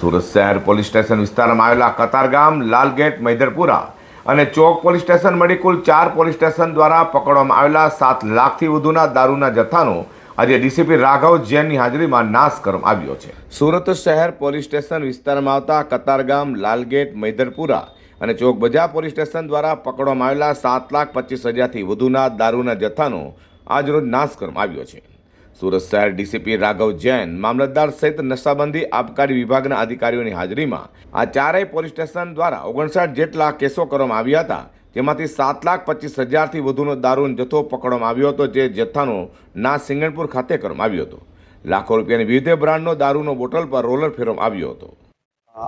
સુરત શહેર police station વિસ્તારમાં આવેલા કતારગામ લાલગેટ, મૈદરપુરા અને ચોક પોલીસ સ્ટેશન મળી કુલ ચાર પોલીસ સ્ટેશન દ્વારા પકડવામાં આવેલા સાત લાખથી વધુના દારૂના જથ્થાનો આજે ડીસીપી રાઘવ જૈનની હાજરીમાં નાશ કરવામાં આવ્યો છે. સુરત શહેર પોલીસ સ્ટેશન વિસ્તારમાં આવતા કતારગામ લાલગેટ, મૈદરપુરા અને ચોક બજાર પોલીસ સ્ટેશન દ્વારા પકડવામાં આવેલા સાત લાખ પચીસ હજારથી વધુના દારૂના જથ્થાનો આજરોજ નાશ કરવામાં આવ્યો છે. સુરત શહેર ડીસીપી રાઘવ જૈન મામલતદાર સહિત નશાબંધી આબકારી વિભાગના અધિકારીઓની હાજરીમાં આ ચારેય પોલીસ સ્ટેશન દ્વારા ઓગણસાઠ જેટલા કેસો કરવામાં આવ્યા હતા જેમાંથી સાત લાખ પચીસ હજારથી વધુનો દારૂનો જથ્થો પકડવામાં આવ્યો હતો જે જથ્થાનો નાશ સિંગણપુર ખાતે કરવામાં આવ્યો હતો લાખો રૂપિયાની વિવિધ બ્રાન્ડનો દારૂનો બોટલ પર રોલર ફેરવવામાં આવ્યો હતો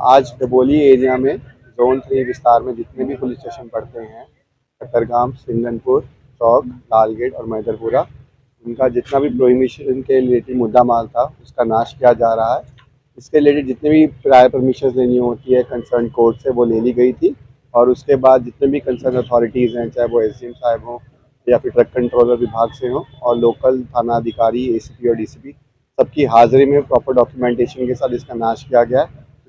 आज डबोली एरिया में जोन थ्री विस्तार में जितने भी पुलिस स्टेशन पड़ते हैं कतरगाम सिंगनपुर चौक लालगेट और मैदरपुरा उनका जितना भी प्रोहिबिशन के रिलेटेड मुद्दा माल था, उसका नाश किया जा रहा है। इसके रिलेटेड जितने भी प्रायर परमिशन लेनी होती है कंसर्न कोर्ट से वो ले ली गई थी। और उसके बाद जितने भी कंसर्न अथॉरिटीज़ हैं, चाहे वो एस साहब हों या फिर ट्रक कंट्रोलर विभाग से हों और लोकल थाना अधिकारी एसीपी और डीसीपी सबकी हाजिरी में प्रॉपर डॉक्यूमेंटेशन के साथ इसका नाश किया गया है।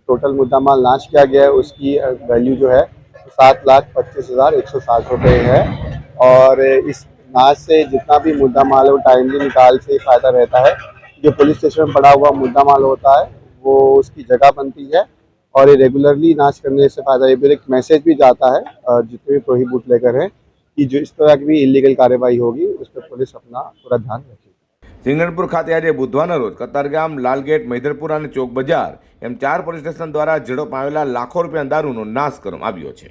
टोटल मुद्दा माल नाश किया गया है, उसकी वैल्यू जो है सात लाख पच्चीस हज़ार एक सौ साठ रुपये है। और इस नाश से जितना भी मुद्दा माल है वो टाइमली निकाल से फ़ायदा रहता है जो पुलिस स्टेशन में पड़ा हुआ मुद्दा माल होता है वो उसकी जगह बनती है और ये रेगुलरली नाश करने से फ़ायदा ये फिर एक मैसेज भी जाता है अ, जितने भी प्रोहिबूट लेकर हैं कि जो इस तरह की भी इलीगल कार्रवाई होगी उस पर पुलिस अपना पूरा ध्यान रखेगी સિંગણપુર ખાતે આજે બુધવારના રોજ કતારગામ લાલગેટ મૈદરપુરા અને ચોક બજાર એમ ચાર પોલીસ સ્ટેશન દ્વારા ઝડપ આવેલા લાખો રૂપિયા દારૂનો નાશ કરવામાં આવ્યો છે